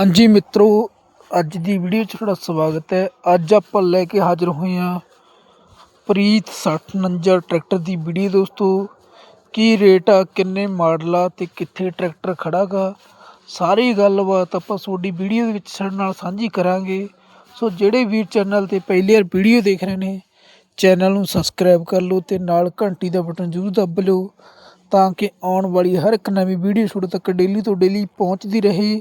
ਹਾਂਜੀ ਮਿੱਤਰੋ, ਅੱਜ ਦੀ ਵੀਡੀਓ 'ਚ ਤੁਹਾਡਾ ਸਵਾਗਤ ਹੈ। ਅੱਜ ਆਪਾਂ ਲੈ ਕੇ ਹਾਜ਼ਰ ਹੋਏ ਹਾਂ ਪ੍ਰੀਤ 6049 ਟਰੈਕਟਰ ਦੀ ਵੀਡੀਓ ਦੋਸਤੋ। ਕੀ ਰੇਟ ਆ, ਕਿੰਨੇ ਮਾਡਲ ਆ ਤੇ ਕਿੱਥੇ ਟਰੈਕਟਰ ਖੜਾ ਗਾ? ਸਾਰੀ ਗੱਲਬਾਤ ਆਪਾਂ ਤੁਹਾਡੀ ਵੀਡੀਓ ਦੇ ਵਿੱਚ ਸਾਡੇ ਨਾਲ ਸਾਂਝੀ ਕਰਾਂਗੇ। ਸੋ ਜਿਹੜੇ ਵੀਰ ਚੈਨਲ ਤੇ ਪਹਿਲੀ ਵਾਰ ਵੀਡੀਓ ਦੇਖ ਰਹੇ ਨੇ ਚੈਨਲ ਨੂੰ ਸਬਸਕ੍ਰਾਈਬ ਕਰ ਲਓ ਤੇ ਨਾਲ ਘੰਟੀ ਦਾ ਬਟਨ ਜ਼ਰੂਰ ਦੱਬ ਲਿਓ ਤਾਂ ਕਿ ਆਉਣ ਵਾਲੀ ਹਰ ਇੱਕ ਨਵੀਂ ਵੀਡੀਓ ਤੁਹਾਡੇ ਤੱਕ ਡੇਲੀ ਤੋਂ ਡੇਲੀ ਪਹੁੰਚਦੀ ਰਹੇ।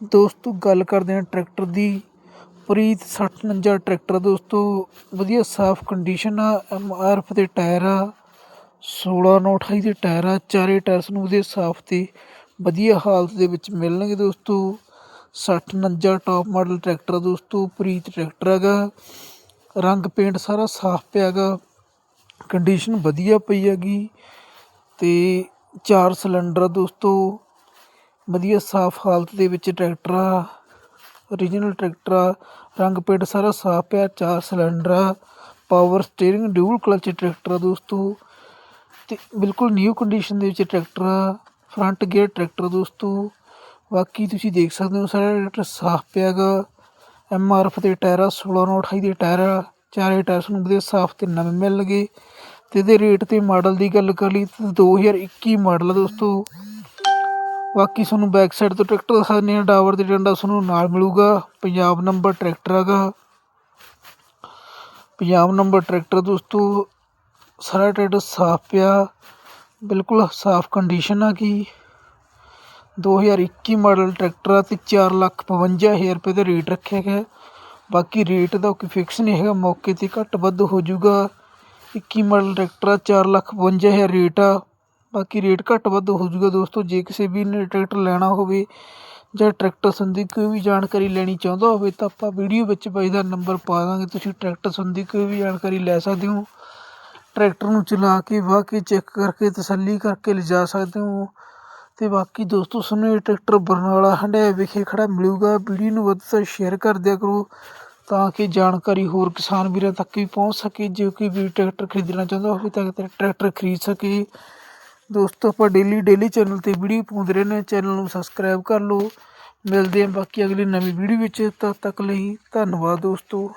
ਦੋਸਤੋ, ਗੱਲ ਕਰਦੇ ਹਾਂ ਟਰੈਕਟਰ ਦੀ। ਪ੍ਰੀਤ 6049 ਟਰੈਕਟਰ ਦੋਸਤੋ। ਵਧੀਆ, ਸਾਫ਼ ਕੰਡੀਸ਼ਨ ਆ ਐਮ ਆਰ ਐਫ ਦੇ ਟਾਇਰ ਆ 16 ਨੌ 28 ਦੇ ਟਾਇਰ ਆ, ਚਾਰੇ ਟਾਇਰਸ ਨੂੰ ਵਧੀਆ ਸਾਫ਼ ਤੇ ਵਧੀਆ ਹਾਲਤ ਦੇ ਵਿੱਚ ਮਿਲਣਗੇ ਦੋਸਤੋ। 6049 ਟਾਪ ਮਾਡਲ ਟਰੈਕਟਰ ਆ ਦੋਸਤੋ, ਪ੍ਰੀਤ ਟਰੈਕਟਰ ਹੈਗਾ। ਰੰਗ ਪੇਂਟ ਸਾਰਾ ਸਾਫ਼ ਪਿਆ ਗਾ ਕੰਡੀਸ਼ਨ ਵਧੀਆ ਪਈ ਹੈਗੀ। ਤੇ ਚਾਰ ਸਿਲੰਡਰ ਦੋਸਤੋ। ਵਧੀਆ, ਸਾਫ਼ ਹਾਲਤ ਦੇ ਵਿੱਚ ਟਰੈਕਟਰ ਆ ਓਰੀਜਨਲ ਟਰੈਕਟਰ ਆ ਰੰਗ ਪੇਂਟ ਸਾਰਾ ਸਾਫ਼ ਪਿਆ, ਚਾਰ ਸਿਲੰਡਰ ਆ power steering dual clutch tractor ਆ ਦੋਸਤੋ। ਅਤੇ ਬਿਲਕੁਲ ਨਿਊ ਕੰਡੀਸ਼ਨ ਦੇ ਵਿੱਚ ਟਰੈਕਟਰ ਆ ਫਰੰਟ ਗੇਅਰ ਟਰੈਕਟਰ ਦੋਸਤੋ। ਬਾਕੀ ਤੁਸੀਂ ਦੇਖ ਸਕਦੇ ਹੋ ਸਾਰਾ ਟਰੈਕਟਰ ਸਾਫ਼ ਪਿਆ ਗਾ ਐਮ ਆਰ ਐਫ ਦੇ ਟਾਇਰ ਆ 16 ਨੌ 28 ਦੇ ਟਾਇਰ ਆ ਚਾਰੇ ਟਾਇਰ ਨੂੰ ਵਧੀਆ ਸਾਫ਼ ਤੇ ਨਵੇਂ ਮਿਲਣਗੇ। ਤੇ ਇਹਦੇ ਰੇਟ ਤੇ ਮਾਡਲ ਦੀ ਗੱਲ ਕਰ ਲਈ ਤਾਂ 2021 ਮਾਡਲ ਆ ਦੋਸਤੋ। ਬਾਕੀ ਤੁਹਾਨੂੰ ਬੈਕ ਸਾਈਡ ਤੋਂ ਟਰੈਕਟਰ ਦਿਖਾਉਂਦੇ ਹਾਂ। ਡਾਵਰ ਦੇ ਡੰਡਾ ਤੁਹਾਨੂੰ ਨਾਲ ਮਿਲੂਗਾ। ਪੰਜਾਬ ਨੰਬਰ ਟਰੈਕਟਰ ਹੈਗਾ। ਪੰਜਾਬ ਨੰਬਰ ਟਰੈਕਟਰ ਦੋਸਤੋ, ਸਾਰਾ ਟਰੈਕਟਰ ਸਾਫ਼ ਪਿਆ। ਬਿਲਕੁਲ ਸਾਫ਼ ਕੰਡੀਸ਼ਨ ਆ ਕੀ। 2021 ਮਾਡਲ ਟਰੈਕਟਰ ਆ ਤੇ 455000 ਰੁਪਏ ਦਾ ਰੇਟ ਰੱਖਿਆ ਗਿਆ। ਬਾਕੀ ਰੇਟ ਦਾ ਕੋਈ ਫਿਕਸ ਨਹੀਂ ਹੈਗਾ। ਮੌਕੇ ਤੇ ਘੱਟ ਵੱਧ ਹੋ ਜਾਊਗਾ 21 ਮਾਡਲ ਟਰੈਕਟਰ ਆ 455000 ਰੇਟ ਆ। ਬਾਕੀ ਰੇਟ ਘੱਟ ਵੱਧ ਹੋ ਜਾਊਗਾ ਦੋਸਤੋ, ਜੇ ਕਿਸੇ ਵੀ ਨੇ ਟਰੈਕਟਰ ਲੈਣਾ ਹੋਵੇ ਜਾਂ ਟਰੈਕਟਰ ਸੰਬੰਧੀ ਕੋਈ ਵੀ ਜਾਣਕਾਰੀ ਲੈਣੀ ਚਾਹੁੰਦਾ ਹੋਵੇ ਤਾਂ ਆਪਾਂ ਵੀਡੀਓ ਵਿੱਚ ਬਾਈ ਦਾ ਨੰਬਰ ਪਾ ਦਾਂਗੇ, ਤੁਸੀਂ ਟਰੈਕਟਰ ਸੰਬੰਧੀ ਕੋਈ ਵੀ ਜਾਣਕਾਰੀ ਲੈ ਸਕਦੇ ਹੋ। ਟਰੈਕਟਰ ਨੂੰ ਚਲਾ ਕੇ, ਵਾਹ ਕੇ ਚੈੱਕ ਕਰਕੇ, ਤਸੱਲੀ ਕਰਕੇ ਲਿਜਾ ਸਕਦੇ ਹੋ। ਤੇ ਬਾਕੀ ਦੋਸਤੋ ਸਾਨੂੰ ਇਹ ਟਰੈਕਟਰ ਬਰਨਾਲਾ ਹੰਡਿਆ ਵਿਖੇ ਖੜਾ ਮਿਲੂਗਾ। ਵੀਡੀਓ ਨੂੰ ਵੱਧ ਤੋਂ ਸ਼ੇਅਰ ਕਰ ਦਿਆ ਕਰੋ ਤਾਂ ਕਿ ਜਾਣਕਾਰੀ ਹੋਰ ਕਿਸਾਨ ਵੀਰਾਂ ਤੱਕ ਵੀ ਪਹੁੰਚ ਸਕੇ। ਜੇ ਕੋਈ ਵੀ ਟਰੈਕਟਰ ਖਰੀਦਣਾ ਚਾਹੁੰਦਾ ਹੋਵੇ ਤਾਂ ਕਿ ਟਰੈਕਟਰ ਖਰੀਦ ਸਕੇ। ਦੋਸਤੋ, ਆਪਾਂ ਡੇਲੀ ਡੇਲੀ ਚੈਨਲ ਤੇ ਵੀਡੀਓ ਪਾਉਂਦੇ ਰਹਿੰਦੇ ਹਾਂ। ਚੈਨਲ ਨੂੰ ਸਬਸਕ੍ਰਾਈਬ ਕਰ ਲਓ। ਮਿਲਦੇ ਹਾਂ ਬਾਕੀ ਅਗਲੀ ਨਵੀਂ ਵੀਡੀਓ ਵਿੱਚ। ਤਦ ਤੱਕ ਲਈ ਧੰਨਵਾਦ ਦੋਸਤੋ।